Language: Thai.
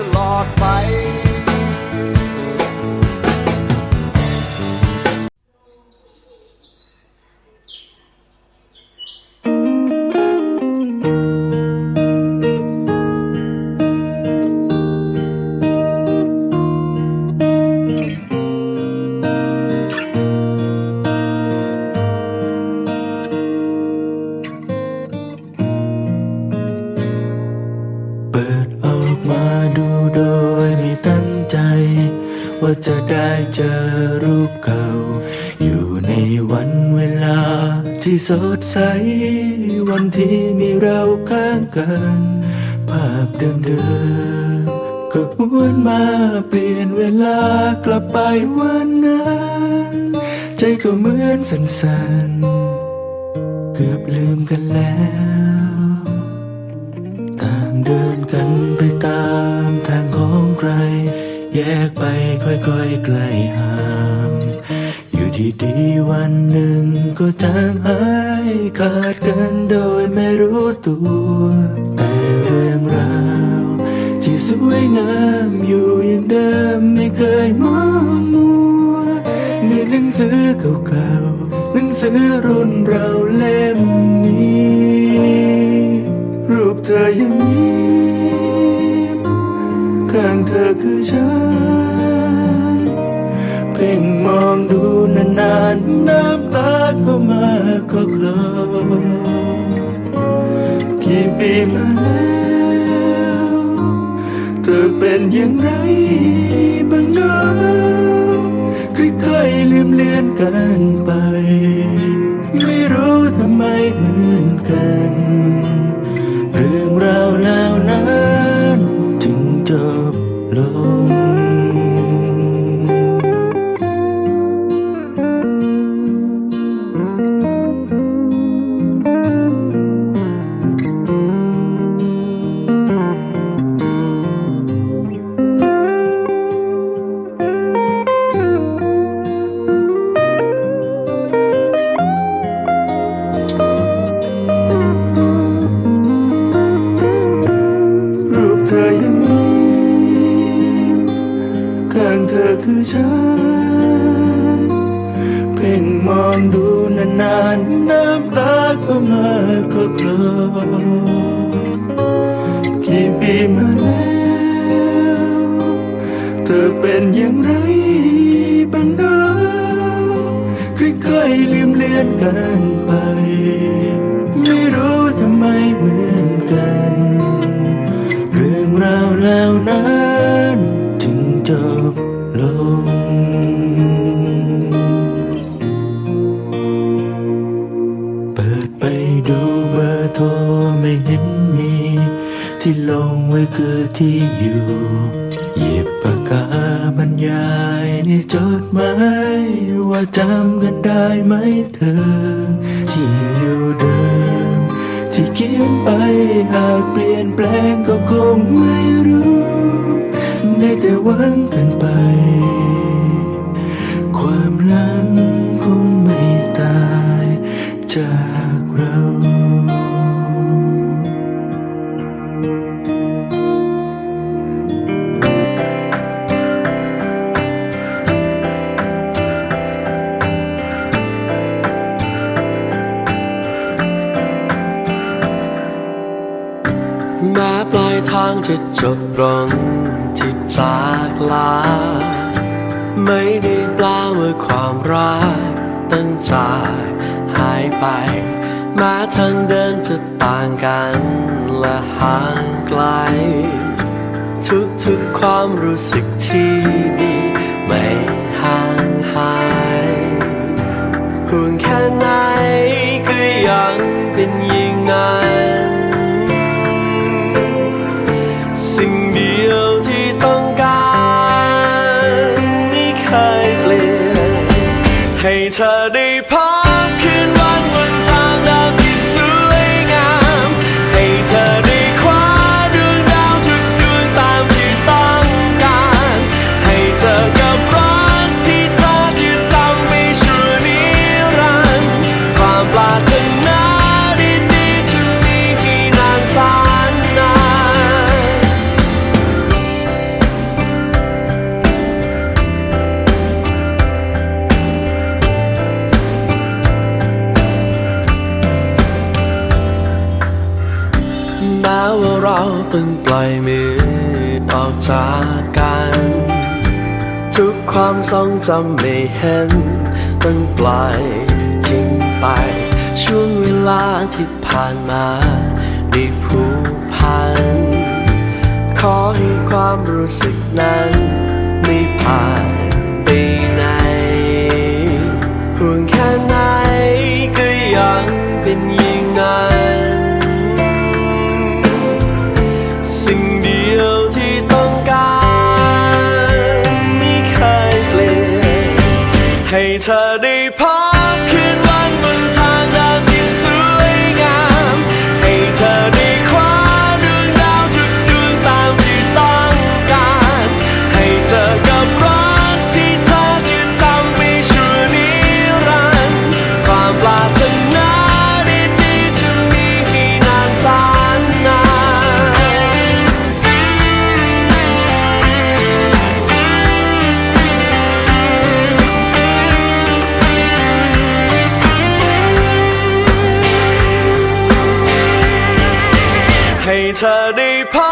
ตลอดไป ปเก่า อยู่ในวันเวลาที่สดใส วันที่มีเราข้างกัน ภาพเดิมๆก็หวนมาเปลี่ยนเวลากลับไปวันนั้น ใจก็เหมือนสั่นๆ เกือบลืมกันแล้วต่างเดินกันไปตามทางของใคร แยกไปค่อยๆไกลห่าง อยู่ดีวันหนึ่งก็จางหายขาดกันโดยไม่รู้ตัว แต่เรื่องราว ที่สวยงามอยู่อย่างเดิมไม่เคยมองมัวในหนังสือเก่าๆหนังสือรุ่นเราเล่มนี้ รูปเธอยังมีข้างเธอคือฉัน พ่งมองดูนานๆน้ำตาก็มาก็คลอกี่ปีมาแล้วเธอเป็นอย่างไรบ้างนะค่อยๆลืมเลือนกันไป ไม่รู้ทำไม อนดูนานๆน้ำตาก็มาก็กลอกี่ปีมาแล้วเธอเป็นอย่างไรบ้างนะค่อยๆลืมเลือนกัน ไม่เห็นมี ที่ลงไว้คือที่อยู่หยิบปากกาบรรยายในจดหมายว่าจำกันได้ไหมเธอ ที่อยู่เดิม ที่เขียนไปหากเปลี่ยนแปลงก็คงไม่รู้ได้แต่หวังกันไป ความลังางจะจบลงที่จากลา ไม่ได้แปลว่าความรักตั้งจากหายไปแม้ทางเดินจะต่างกันและห่างไกล ทุกๆความรู้สึกที่ดีไม่ห่างหายห่วงแค่ไหนก็ยังเป็นย่ ต้องปล่อยมือออกจากกัน ทุกความทรงจำไม่เห็น ต้องปล่อยทิ้งไป ช่วงเวลาที่ผ่านมาได้ผูกพัน ขอให้ความรู้สึกนั้นไม่ผ่านไปไหน เธอได้ เธอได้พบ